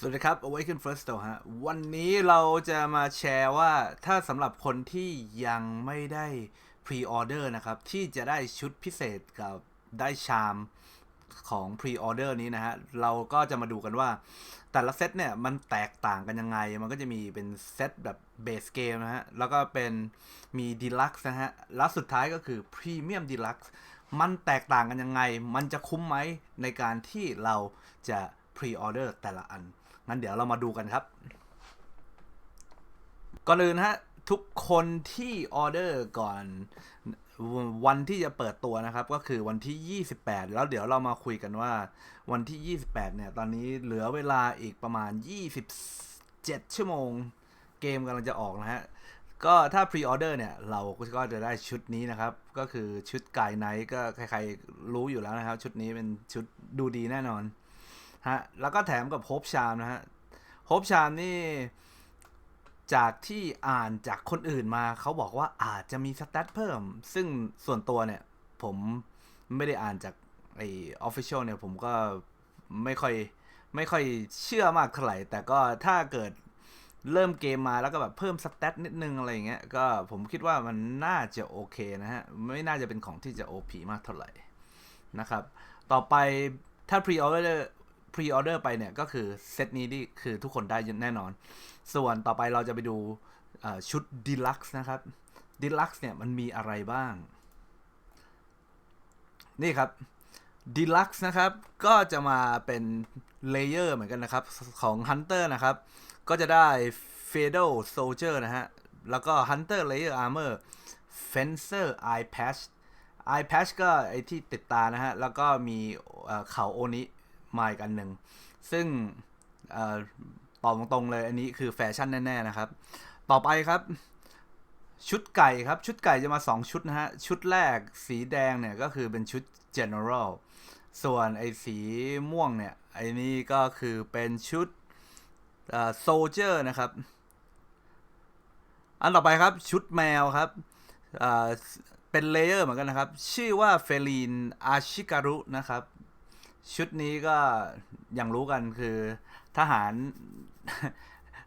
สวัสดีครับ Awaken First Store ฮะ วันนี้เราจะมาแชร์ว่าถ้าสำหรับคนที่ยังไม่ได้ Pre-order นะครับ ที่จะได้ชุดพิเศษกับได้ชามของ Pre-order นี้นะฮะ เราก็จะมาดูกันว่า แต่ละเซตเนี่ย มันแตกต่างกันยังไง มันก็จะมีเป็นเซตแบบเบสเกมนะฮะ แล้วก็เป็นมี Deluxe นะฮะ แล้วสุดท้ายก็คือ Premium Deluxe มันแตกต่างกันยังไง มันจะคุ้มไหมในการที่เราจะ Pre-order แต่ละอัน งั้นเดี๋ยวเรามาดูกันครับ ก่อนอื่นฮะทุกคนที่ออเดอร์ก่อนวันที่จะเปิดตัวนะครับ ก็คือวันที่ 28 แล้วเดี๋ยวเรามาคุยกันว่า วันที่ 28 เนี่ย ตอนนี้เหลือเวลาอีกประมาณ 27 ชั่วโมง เกมกำลังจะออกนะฮะ ก็ถ้าพรีออเดอร์เนี่ย เราก็จะได้ชุดนี้นะครับ ก็คือชุดกายไนท์ก็ใครๆรู้อยู่แล้วนะครับ ชุดนี้เป็นชุดดูดีแน่นอน ฮะแล้วก็แถมกับโฮปชามนะฮะโฮปชามนี่จากที่อ่านจากคนอื่นมาเขาบอกว่าอาจจะมีสแตทเพิ่ม ซึ่งส่วนตัวเนี่ย ผมไม่ได้อ่านจากไอออฟฟิเชียลเนี่ย ผมก็ไม่ค่อยไม่ค่อยเชื่อมากเท่าไหร่ แต่ก็ถ้าเกิดเริ่มเกมมาแล้วก็แบบเพิ่มสแตทนิดนึงอะไรอย่างเงี้ยก็ผมคิดว่ามันน่าจะโอเคนะฮะ ไม่น่าจะเป็นของที่จะ OP มากเท่าไหร่นะครับ ต่อไปถ้า pre-order พรีออเดอร์ไปเนี่ยก็คือเซตนี้ที่คือทุกคนได้แน่นอน ส่วนต่อไปเราจะไปดูชุดดีลักซ์นะครับดีลักซ์เนี่ยมันมีอะไรบ้าง นี่ครับดีลักซ์นะครับก็จะมาเป็นเลเยอร์เหมือนกันนะครับ ของ Hunter นะครับ ก็จะได้ f a d o Soldier นะฮะ แล้วก็ Hunter Layer Armor Fencer Eye Patch Eye Patch ก็ไอที่ติดตานะฮะ แล้วก็มีเขาโอนิ มาอีกอันหนึ่ง ซึ่งตอบตรงๆเลยอันนี้คือแฟชั่นแน่ๆนะครับ ต่อไปครับ ชุดไก่ครับ ชุดไก่จะมา 2 ชุดนะฮะ ชุดแรกสีแดงเนี่ยก็คือเป็นชุด general ส่วนไอ้สีม่วงเนี่ย ไอ้นี่ก็คือเป็นชุด soldier นะครับ อันต่อไปครับชุดแมวครับเป็นเลเยอร์เหมือนกันนะครับ ชื่อว่าเฟลีนอาชิการุนะครับ ชุดนี้ก็อย่างรู้กันคือทหาร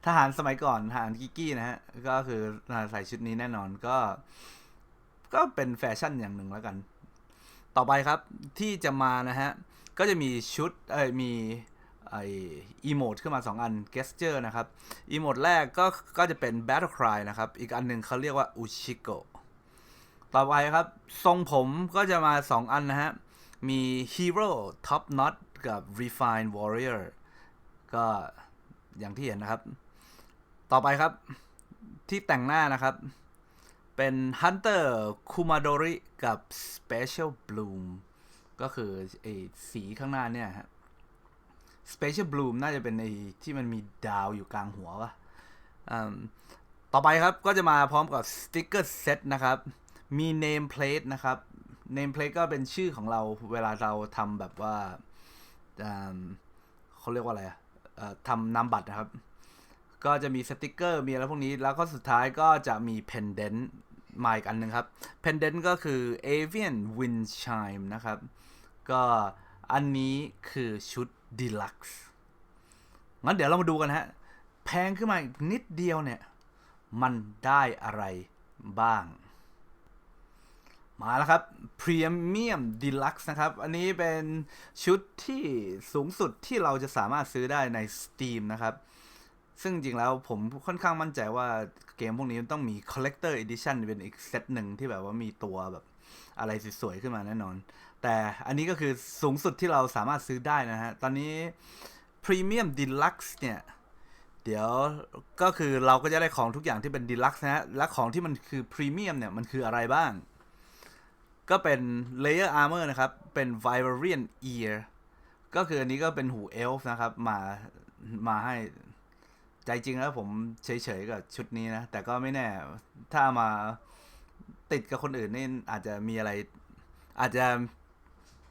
ทหารสมัยก่อนทหารกิกกี้นะฮะ ก็คือใส่ชุดนี้แน่นอนก็ ก็เป็นแฟชั่นอย่างหนึ่งแล้วกัน ต่อไปครับที่จะมานะฮะ ก็จะมีชุดเอ้ยมีไออีโมดขึ้นมา 2 อัน gesture นะครับอีโมดแรกก็ก็จะเป็น battle cry นะครับ อีกอันหนึ่งเขาเรียกว่า uchiko ต่อไปครับ ทรงผมก็จะมา 2 อันนะฮะ มี hero top knot กับ refine warrior ก็อย่างที่เห็นนะครับ ต่อไปครับที่แต่งหน้านะครับ เป็น hunter kumadori กับ special bloom ก็คือไอ้สีข้างหน้าเนี่ยฮะ special bloom น่าจะเป็นไอ้ที่มันมีดาวอยู่กลางหัววะต่อไปครับก็จะมาพร้อมกับ sticker set นะครับ มี name plate นะครับ name plate ก็เป็นชื่อของเราเวลาเราทำแบบว่าเขาเรียกว่าอะไรอะทำนามบัตรนะครับ ก็จะมีสติกเกอร์มีอะไรพวกนี้ แล้วก็สุดท้ายก็จะมี pendant มาอีกอันหนึ่งครับ pendant ก็คือ avian wind chime นะครับ ก็อันนี้คือชุด deluxe งั้นเดี๋ยวเรามาดูกันฮะ แพงขึ้นมาอีกนิดเดียวเนี่ย มันได้อะไรบ้าง มาแล้วครับ Premium Deluxe นะครับ อันนี้เป็นชุดที่สูงสุดที่เราจะสามารถซื้อได้ใน Steam นะครับ ซึ่งจริงแล้วผมค่อนข้างมั่นใจว่าเกมพวกนี้ต้องมี Collector Edition เป็นอีกเซตหนึ่งที่แบบว่ามีตัวแบบอะไรสวยๆขึ้นมาแน่นอน แต่อันนี้ก็คือสูงสุดที่เราสามารถซื้อได้นะฮะ ตอนนี้ Premium Deluxe เนี่ย เดี๋ยวก็คือเราก็จะได้ของทุกอย่างที่เป็น Deluxe นะฮะ และของที่มันคือ Premium เนี่ยมันคืออะไรบ้าง ก็เป็น Layer Armor นะครับ เป็น Vivarian Ear ก็คืออันนี้ก็เป็นหูเอลฟ์นะครับ มา มาให้ใจจริงแล้วผมเฉยๆกับชุดนี้นะ แต่ก็ไม่แน่ ถ้ามาติดกับคนอื่นนี่อาจจะมีอะไร อาจจะ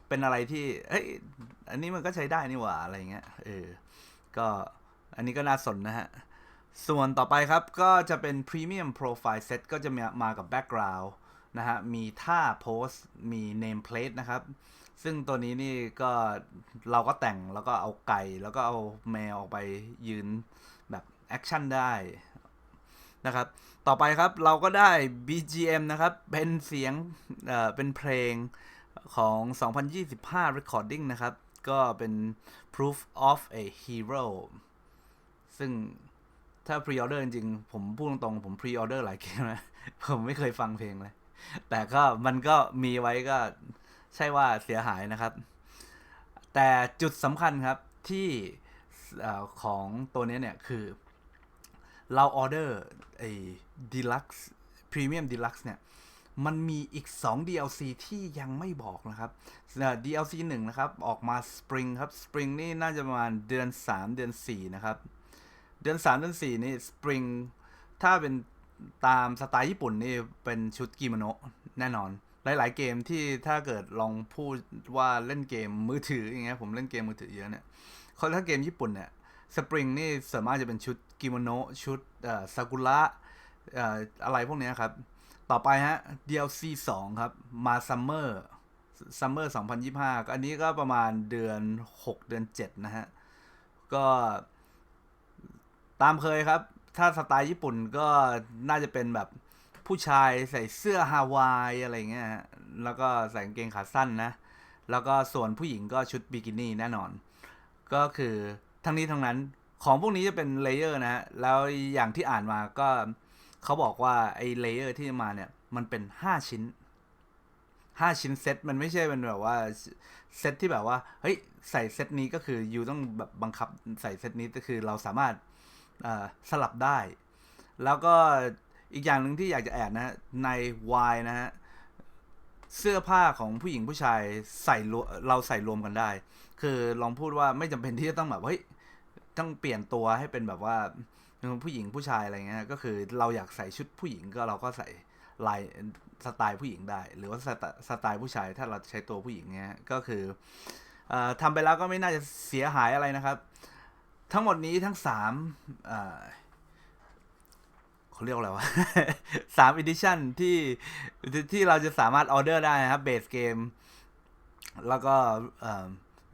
เป็นอะไรที่ เฮ้ย อันนี้มันก็ใช้ได้นี่หว่า อะไรเงี้ย เออ ก็อันนี้ก็น่าสนนะฮะ ส่วนต่อไปครับ ก็จะเป็น Premium Profile Set ก็จะมามากับ Background นะฮะมีท่าโพสมี Name Plate นะครับ ซึ่งตัวนี้นี่ก็เราก็แต่งแล้วก็เอาไก่ แล้วก็เอาแมวออกไปยืนแบบแอคชั่นได้นะครับ ต่อไปครับเราก็ได้ BGM นะครับ เป็นเสียงเอ่อเป็นเพลงของ 2025 recording นะครับ ก็เป็น proof of a hero ซึ่งถ้า pre order จริงๆผมพูดตรงๆผม pre order หลายเกมนะ ผมไม่เคยฟังเพลงเลย แต่ก็มันก็มีไว้ก็ใช่ว่าเสียหายนะครับ แต่จุดสำคัญครับที่ของตัวนี้เนี่ยคือ เราออเดอร์ไอ้ deluxe premium deluxe เนี่ย มันมีอีก 2 DLC ที่ยังไม่บอกนะครับเอ่อ DLC 1 นะครับ ออกมา Spring ครับ Spring นี่น่าจะประมาณเดือน 3 เดือน 4 นะครับ เดือน 3 เดือน 4 นี่ Spring ถ้าเป็น ตามสไตล์ญี่ปุ่นนี่เป็นชุดกิโมโนแน่นอน หลาย ๆ เกมที่ถ้าเกิดลองพูดว่าเล่นเกมมือถืออย่างเงี้ยผมเล่นเกมมือถือเยอะเนี่ยเขาถ้าเกมญี่ปุ่นเนี่ยสปริงนี่ส่วนมากจะเป็นชุดกิโมโนชุดซากุระอะไรพวกนี้ครับ ต่อไปฮะ DLC 2 ครับมาซัมเมอร์ซัมเมอร์2025 อันนี้ก็ประมาณเดือน 6 เดือน 7 นะฮะ ก็ตามเคยครับ ถ้าสไตล์ญี่ปุ่นก็น่าจะเป็นแบบผู้ชายใส่เสื้อฮาวายอะไรเงี้ยแล้วก็ใส่กางเกงขาสั้นนะ แล้วก็ส่วนผู้หญิงก็ชุดบิกินี่แน่นอน ก็คือทั้งนี้ทั้งนั้นของพวกนี้จะเป็นเลเยอร์นะฮะ แล้วอย่างที่อ่านมาก็เขาบอกว่าไอ้เลเยอร์ที่มาเนี่ย มันเป็น 5 ชิ้น 5 ชิ้นเซตมันไม่ใช่เป็นแบบว่าเซตที่แบบว่า เฮ้ย ใส่เซตนี้ก็คือยูต้องแบบบังคับใส่เซตนี้ก็คือเราสามารถ สลับได้ แล้วก็อีกอย่างหนึ่งที่อยากจะแอดนะฮะใน Y นะฮะเสื้อผ้าของผู้หญิงผู้ชายใส่เราใส่รวมกันได้ คือลองพูดว่าไม่จำเป็นที่จะต้องแบบเฮ้ยต้องเปลี่ยนตัวให้เป็นแบบว่าผู้หญิงผู้ชายอะไรเงี้ยก็คือเราอยากใส่ชุดผู้หญิงก็เราก็ใส่ลายสไตล์ผู้หญิงได้ หรือว่าสไตล์ผู้ชายถ้าเราใช้ตัวผู้หญิงเงี้ยก็คือออทำไปแล้วก็ไม่น่าจะเสียหายอะไรนะครับ ทั้งหมดนี้ทั้งสามเขาเรียกว่าอะไรวะสามอีดิชั่นที่ที่เราจะสามารถออเดอร์ได้นะครับเบสเกมแล้วก็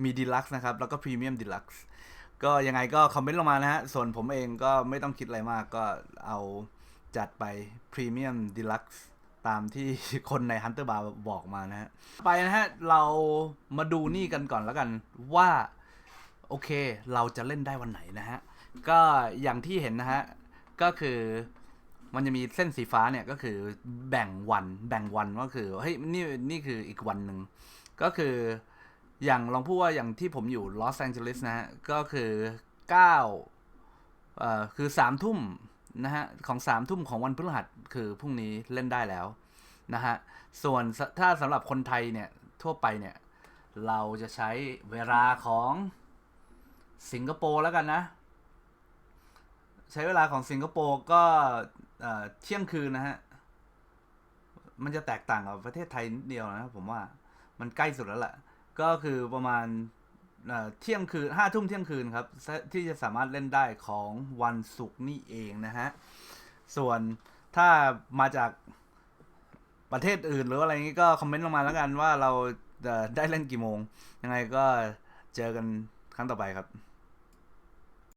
มีดีลักซ์นะครับ แล้วก็พรีเมียมดีลักซ์ก็ยังไงก็คอมเมนต์ลงมานะฮะ ส่วนผมเองก็ไม่ต้องคิดอะไรมากก็เอาจัดไปพรีเมียมดีลักซ์ตามที่คนใน Hunter Bar บอกมานะฮะ ไปนะฮะ เรามาดูนี่กันก่อนแล้วกันว่า โอเค เราจะเล่นได้วันไหนนะฮะ ก็อย่างที่เห็นนะฮะ ก็คือมันจะมีเส้นสีฟ้าเนี่ยก็คือแบ่งวัน แบ่งวันก็คือเฮ้ยนี่นี่คืออีกวันหนึ่ง ก็คืออย่างลองพูดว่าอย่างที่ผมอยู่ลอสแองเจลิสนะฮะ ก็คือ9เอ่อคือสามทุ่มนะฮะ ของสามทุ่มของวันพฤหัสคือพรุ่งนี้เล่นได้แล้วนะฮะ ส่วนถ้าสำหรับคนไทยเนี่ยทั่วไปเนี่ย เราจะใช้เวลาของ สิงคโปร์แล้วกันนะ ใช้เวลาของสิงคโปร์ก็เที่ยงคืนนะฮะ มันจะแตกต่างกับประเทศไทยนิดเดียวนะผมว่ามันใกล้สุดแล้วแหละก็คือประมาณเที่ยงคืนห้าทุ่มเที่ยงคืนครับ ที่จะสามารถเล่นได้ของวันศุกร์นี่เองนะฮะ ส่วนถ้ามาจากประเทศอื่นหรืออะไรงี้ก็คอมเมนต์ลงมาแล้วกันว่าเราได้เล่นกี่โมง ยังไงก็เจอกันครั้งต่อไปครับ